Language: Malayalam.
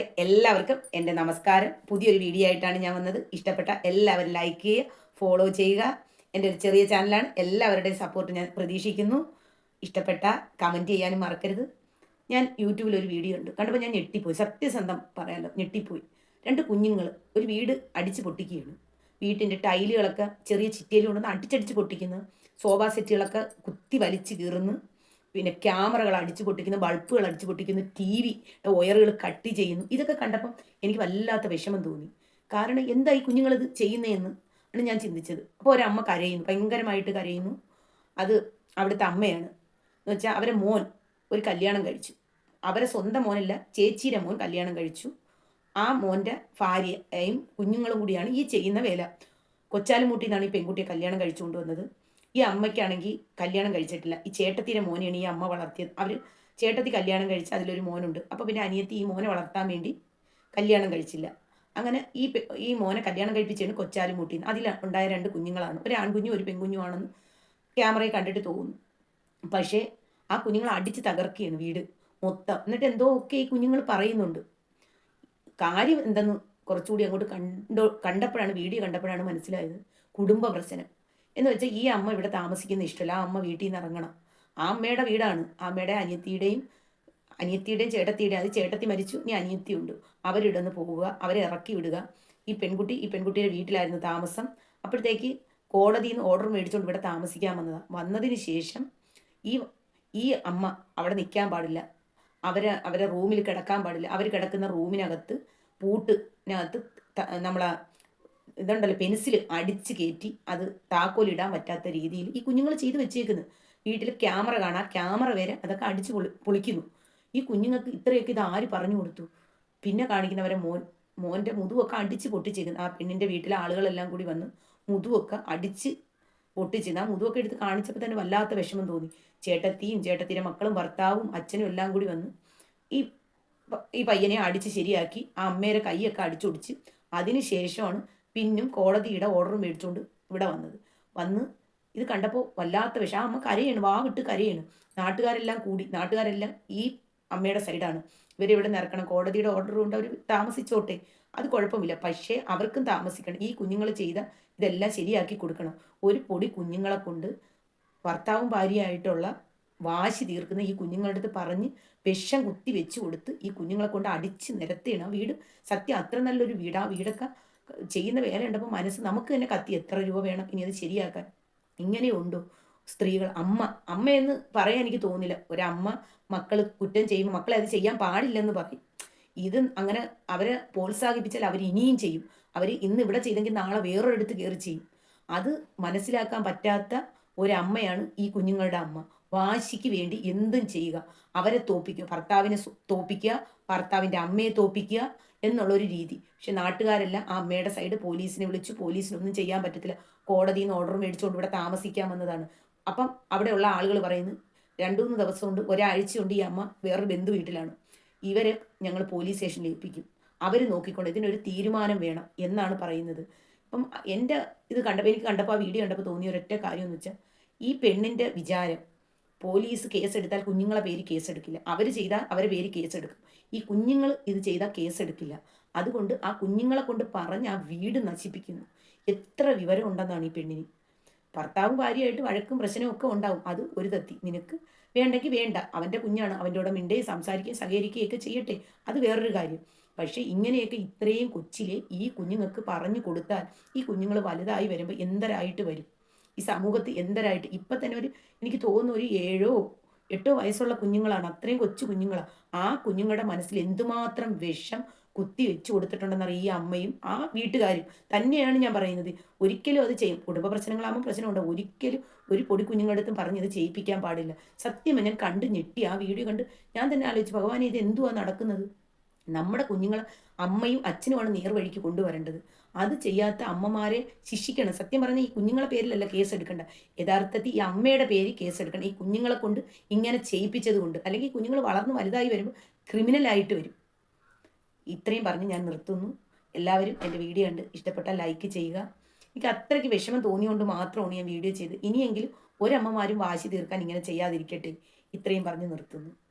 എല്ലാവർക്കും എന്റെ നമസ്കാരം. പുതിയൊരു വീഡിയോ ആയിട്ടാണ് ഞാൻ വന്നത്. ഇഷ്ടപ്പെട്ട എല്ലാവരും ലൈക്ക് ചെയ്യുക ഫോളോ ചെയ്യുക. എന്റെ ഒരു ചെറിയ ചാനലാണ് എല്ലാവരുടെയും സപ്പോർട്ട് ഞാൻ പ്രതീക്ഷിക്കുന്നു. ഇഷ്ടപ്പെട്ട കമന്റ് ചെയ്യാനും മറക്കരുത്. ഞാൻ യൂട്യൂബിൽ ഒരു വീഡിയോ ഉണ്ട്. കണ്ടപ്പോൾ ഞാൻ ഞെട്ടിപ്പോയി. സത്യസന്ധം പറയാമല്ലോ ഞെട്ടിപ്പോയി. രണ്ട് കുഞ്ഞുങ്ങൾ ഒരു വീട് അടിച്ച് പൊട്ടിക്കുകയാണ്. വീട്ടിന്റെ ടൈലുകളൊക്കെ ചെറിയ ചിറ്റയിൽ കൊണ്ടുവന്ന് അടിച്ചടിച്ച് പൊട്ടിക്കുന്നു. സോഫ സെറ്റുകളൊക്കെ കുത്തി വലിച്ച് കീറുന്നു. പിന്നെ ക്യാമറകൾ അടിച്ചു പൊട്ടിക്കുന്നു ബൾബുകൾ അടിച്ചു പൊട്ടിക്കുന്നു ടി വി വയറുകൾ കട്ട് ചെയ്യുന്നു. ഇതൊക്കെ കണ്ടപ്പം എനിക്ക് വല്ലാത്ത വിഷമം തോന്നി. കാരണം എന്തായി കുഞ്ഞുങ്ങളിത് ചെയ്യുന്നതെന്ന് ആണ് ഞാൻ ചിന്തിച്ചത്. അപ്പോൾ ഒരമ്മ കരയുന്നു ഭയങ്കരമായിട്ട് കരയുന്നു. അത് അവിടുത്തെ അമ്മയാണ്. എന്ന് വെച്ചാൽ അവരെ മോൻ ഒരു കല്യാണം കഴിച്ചു. അവരെ സ്വന്തം മോനല്ല ചേച്ചിയുടെ മോൻ കല്യാണം കഴിച്ചു. ആ മോന്റെ ഭാര്യയും കുഞ്ഞുങ്ങളും കൂടിയാണ് ഈ ചെയ്യുന്ന വേല. കൊച്ചാലുമൂട്ടിൽ ഈ പെൺകുട്ടിയെ കല്യാണം കഴിച്ചുകൊണ്ട് വന്നത്. ഈ അമ്മയ്ക്കാണെങ്കിൽ കല്യാണം കഴിച്ചിട്ടില്ല. ഈ ചേട്ടത്തിന്റെ മോനെയാണ് ഈ അമ്മ വളർത്തിയത്. അവർ ചേട്ടത്തി കല്യാണം കഴിച്ച് അതിലൊരു മോനുണ്ട്. അപ്പോൾ പിന്നെ അനിയത്തി ഈ മോനെ വളർത്താൻ വേണ്ടി കല്യാണം കഴിച്ചില്ല. അങ്ങനെ ഈ ഈ മോനെ കല്യാണം കഴിപ്പിച്ചാണ് കൊച്ചാലുമൂട്ടി അതിൽ ഉണ്ടായ രണ്ട് കുഞ്ഞുങ്ങളാണ്. ഒരു ആൺകുഞ്ഞും ഒരു പെൺകുഞ്ഞുമാണെന്ന് ക്യാമറയിൽ കണ്ടിട്ട് തോന്നുന്നു. പക്ഷേ ആ കുഞ്ഞുങ്ങൾ അടിച്ച് തകർക്കുകയാണ് വീട് മൊത്തം. എന്നിട്ട് എന്തോ ഒക്കെ ഈ കുഞ്ഞുങ്ങൾ പറയുന്നുണ്ട്. കാര്യം എന്തെന്ന് കുറച്ചുകൂടി അങ്ങോട്ട് കണ്ടോ കണ്ടപ്പോഴാണ് വീഡിയോ കണ്ടപ്പോഴാണ് മനസ്സിലായത്. കുടുംബ പ്രശ്നം. എന്ന് വെച്ചാൽ ഈ അമ്മ ഇവിടെ താമസിക്കുന്ന ഇഷ്ടമല്ല ആ അമ്മ വീട്ടിൽ നിന്ന് ഇറങ്ങണം ആ അമ്മയുടെ വീടാണ്. അമ്മയുടെ അനിയത്തിയുടെയും അനിയത്തിയുടെയും ചേട്ടത്തിയുടെയും അത് ചേട്ടത്തി മരിച്ചു. ഇനി അനിയത്തിയുണ്ട്. അവരിവിടെ നിന്ന് പോവുക അവരെ ഇറക്കി വിടുക. ഈ പെൺകുട്ടി ഈ പെൺകുട്ടിയുടെ വീട്ടിലായിരുന്നു താമസം. അപ്പോഴത്തേക്ക് കോടതിയിൽ നിന്ന് ഓർഡർ മേടിച്ചുകൊണ്ട് ഇവിടെ താമസിക്കാൻ വന്നതാണ് വന്നതിന് ശേഷം ഈ ഈ അമ്മ അവിടെ നിൽക്കാൻ പാടില്ല. അവരെ അവരെ റൂമിൽ കിടക്കാൻ പാടില്ല. അവർ കിടക്കുന്ന റൂമിനകത്ത് പൂട്ടിനകത്ത് നമ്മളെ ഇതുണ്ടല്ലോ പെൻസിൽ അടിച്ച് കയറ്റി അത് താക്കോലിടാൻ പറ്റാത്ത രീതിയിൽ ഈ കുഞ്ഞുങ്ങൾ ചെയ്തു വെച്ചേക്കുന്നു. വീട്ടിൽ ക്യാമറ കാണാം ക്യാമറ വരെ അതൊക്കെ അടിച്ച് പൊളി പൊളിക്കുന്നു. ഈ കുഞ്ഞുങ്ങൾക്ക് ഇത്രയൊക്കെ ഇത് ആര് പറഞ്ഞു കൊടുത്തു? പിന്നെ കാണിക്കുന്നവരെ മോൻ മോന്റെ മുതുവൊക്കെ അടിച്ച് പൊട്ടിച്ചേക്കുന്നു. ആ പെണ്ണിന്റെ വീട്ടിലെ ആളുകളെല്ലാം കൂടി വന്ന് മുതുവൊക്കെ അടിച്ച് പൊട്ടിച്ചിരുന്നു ആ മുതുവൊക്കെ എടുത്ത് കാണിച്ചപ്പോൾ തന്നെ വല്ലാത്ത വിഷമം തോന്നി. ചേട്ടത്തിയും ചേട്ടത്തിന്റെ മക്കളും ഭർത്താവും അച്ഛനും എല്ലാം കൂടി വന്ന് ഈ ഈ പയ്യനെ അടിച്ച് ശരിയാക്കി. ആ അമ്മേരെ കൈയൊക്കെ അടിച്ചൊടിച്ച്. അതിന് ശേഷമാണ് പിന്നും കോടതിയുടെ ഓർഡർ മേടിച്ചുകൊണ്ട് ഇവിടെ വന്നത്. വന്ന് ഇത് കണ്ടപ്പോൾ വല്ലാത്ത വിഷം. അമ്മ കരയാണ് വാ വിട്ട് കരയാണ്. നാട്ടുകാരെല്ലാം കൂടി നാട്ടുകാരെല്ലാം ഈ അമ്മയുടെ സൈഡാണ് ഇവരെ ഇവിടെ നിറക്കണം. കോടതിയുടെ ഓർഡർ കൊണ്ട് അവർ താമസിച്ചോട്ടെ. അത് കുഴപ്പമില്ല. പക്ഷേ അവർക്കും താമസിക്കണം. ഈ കുഞ്ഞുങ്ങൾ ചെയ്ത ഇതെല്ലാം ശരിയാക്കി കൊടുക്കണം. ഒരു പൊടി കുഞ്ഞുങ്ങളെ കൊണ്ട് ഭർത്താവും ഭാര്യയായിട്ടുള്ള വാശി തീർക്കുന്ന ഈ കുഞ്ഞുങ്ങളുടെ അടുത്ത് പറഞ്ഞ് വിഷം കുത്തി വെച്ച് കൊടുത്ത് ഈ കുഞ്ഞുങ്ങളെ കൊണ്ട് അടിച്ച് നിരത്തിയാണ് വീട്. സത്യം അത്ര നല്ലൊരു വീടാ. വീടൊക്കെ ചെയ്യുന്ന വേല ഉണ്ടപ്പോൾ മനസ്സ് നമുക്ക് തന്നെ കത്തി എത്ര രൂപ വേണം ഇനി അത് ശരിയാക്കാൻ. ഇങ്ങനെയുണ്ടോ സ്ത്രീകൾ? അമ്മ അമ്മയെന്ന് പറയാൻ എനിക്ക് തോന്നില്ല. ഒരമ്മ മക്കൾ കുറ്റം ചെയ്യുമ്പോൾ മക്കളെ അത് ചെയ്യാൻ പാടില്ലെന്ന് പറയും. ഇത് അങ്ങനെ അവരെ പ്രോത്സാഹിപ്പിച്ചാൽ അവർ ഇനിയും ചെയ്യും. അവർ ഇന്ന് ഇവിടെ ചെയ്തെങ്കിൽ നാളെ വേറൊരിടത്ത് കയറി ചെയ്യും. അത് മനസ്സിലാക്കാൻ പറ്റാത്ത ഒരമ്മയാണ് ഈ കുഞ്ഞുങ്ങളുടെ അമ്മ. വാശിക്ക് വേണ്ടി എന്തും ചെയ്യുക. അവരെ തോപ്പിക്കുക. ഭർത്താവിനെ തോപ്പിക്കുക. ഭർത്താവിന്റെ അമ്മയെ തോപ്പിക്കുക. എന്നുള്ളൊരു രീതി. പക്ഷെ നാട്ടുകാരെല്ലാം ആ അമ്മയുടെ സൈഡ് പോലീസിനെ വിളിച്ചു പോലീസിനൊന്നും ചെയ്യാൻ പറ്റത്തില്ല. കോടതിയിൽ നിന്ന് ഓർഡർ മേടിച്ചുകൊണ്ട് ഇവിടെ താമസിക്കാൻ വന്നതാണ് അപ്പം അവിടെയുള്ള ആളുകൾ പറയുന്നു രണ്ടു മൂന്ന് ദിവസം കൊണ്ട് ഒരാഴ്ച കൊണ്ട് ഈ അമ്മ വേറൊരു ബന്ധു വീട്ടിലാണ്. ഇവരെ ഞങ്ങൾ പോലീസ് സ്റ്റേഷനിൽ ഏൽപ്പിക്കും. അവർ നോക്കിക്കൊണ്ട് ഇതിനൊരു തീരുമാനം വേണം എന്നാണ് പറയുന്നത്. അപ്പം എന്റെ ഇത് കണ്ടപ്പോൾ എനിക്ക് കണ്ടപ്പോൾ ആ വീഡിയോ കണ്ടപ്പോൾ തോന്നിയ ഒരൊറ്റ കാര്യം എന്ന് വെച്ചാൽ ഈ പെണ്ണിന്റെ വിചാരം പോലീസ് കേസെടുത്താൽ കുഞ്ഞുങ്ങളെ പേര് കേസെടുക്കില്ല. അവർ ചെയ്താൽ അവരെ പേര് കേസെടുക്കും. ഈ കുഞ്ഞുങ്ങൾ ഇത് ചെയ്താൽ കേസെടുക്കില്ല. അതുകൊണ്ട് ആ കുഞ്ഞുങ്ങളെ കൊണ്ട് പറഞ്ഞ് ആ വീട് നശിപ്പിക്കുന്നു. എത്ര വിവരം ഉണ്ടെന്നാണ് ഈ പെണ്ണിന്. ഭർത്താവും ഭാര്യയായിട്ട് വഴക്കും പ്രശ്നവും ഒക്കെ ഉണ്ടാവും. അത് ഒരു തത്തി നിനക്ക് വേണ്ടെങ്കിൽ വേണ്ട. അവന്റെ കുഞ്ഞാണ്. അവന്റെ കൂടെ മിണ്ടുകയും സംസാരിക്കുകയും സഹകരിക്കുകയൊക്കെ ചെയ്യട്ടെ. അത് വേറൊരു കാര്യം. പക്ഷേ ഇങ്ങനെയൊക്കെ ഇത്രയും കൊച്ചിലെ ഈ കുഞ്ഞുങ്ങൾക്ക് പറഞ്ഞു കൊടുത്താൽ ഈ കുഞ്ഞുങ്ങൾ വലുതായി വരുമ്പോൾ എന്തരായിട്ട് വരും? ഈ സമൂഹത്തിൽ എന്തരായിട്ട്? ഇപ്പം തന്നെ ഒരു എനിക്ക് തോന്നുന്നു ഒരു ഏഴോ എട്ടോ വയസ്സുള്ള കുഞ്ഞുങ്ങളാണ്. അത്രയും കൊച്ചു കുഞ്ഞുങ്ങളാണ് ആ കുഞ്ഞുങ്ങളുടെ മനസ്സിൽ എന്തുമാത്രം വിഷം കുത്തി വെച്ച് കൊടുത്തിട്ടുണ്ടെന്നറിയ ഈ അമ്മയും ആ വീട്ടുകാരും. തന്നെയാണ് ഞാൻ പറയുന്നത്. ഒരിക്കലും അത് ചെയ്യും. കുടുംബ പ്രശ്നങ്ങളാകുമ്പോൾ പ്രശ്നമുണ്ട്. ഒരിക്കലും ഒരു പൊടി കുഞ്ഞുങ്ങളുടെ അടുത്തും പറഞ്ഞ് ഇത് ചെയ്യിപ്പിക്കാൻ പാടില്ല. സത്യം ഞാൻ കണ്ട് ഞെട്ടി. ആ വീഡിയോ കണ്ട് ഞാൻ തന്നെ ആലോചിച്ചു ഭഗവാൻ ഇത് എന്തുവാ നടക്കുന്നത്? നമ്മുടെ കുഞ്ഞുങ്ങൾ അമ്മയും അച്ഛനുമാണ് നേർവഴിക്ക് കൊണ്ടുവരേണ്ടത്. അത് ചെയ്യാത്ത അമ്മമാരെ ശിക്ഷിക്കണം. സത്യം പറഞ്ഞാൽ ഈ കുഞ്ഞുങ്ങളെ പേരിലല്ല കേസ് എടുക്കേണ്ട. യഥാർത്ഥത്തിൽ ഈ അമ്മയുടെ പേരിൽ കേസ് എടുക്കണം. ഈ കുഞ്ഞുങ്ങളെ കൊണ്ട് ഇങ്ങനെ ചെയ്യിപ്പിച്ചത് കൊണ്ട് അല്ലെങ്കിൽ കുഞ്ഞുങ്ങൾ വളർന്ന് വലുതായി വരുമ്പോൾ ക്രിമിനൽ ആയിട്ട് വരും. ഇത്രയും പറഞ്ഞ് ഞാൻ നിർത്തുന്നു. എല്ലാവരും എന്റെ വീഡിയോ കണ്ട് ഇഷ്ടപ്പെട്ടാൽ ലൈക്ക് ചെയ്യുക. എനിക്ക് അത്രയ്ക്ക് വിഷമം തോന്നിയുകൊണ്ട് മാത്രമാണ് ഞാൻ വീഡിയോ ചെയ്ത് ഇനിയെങ്കിലും ഒരമ്മമാരും വാശി തീർക്കാൻ ഇങ്ങനെ ചെയ്യാതിരിക്കട്ടെ. ഇത്രയും പറഞ്ഞ് നിർത്തുന്നു.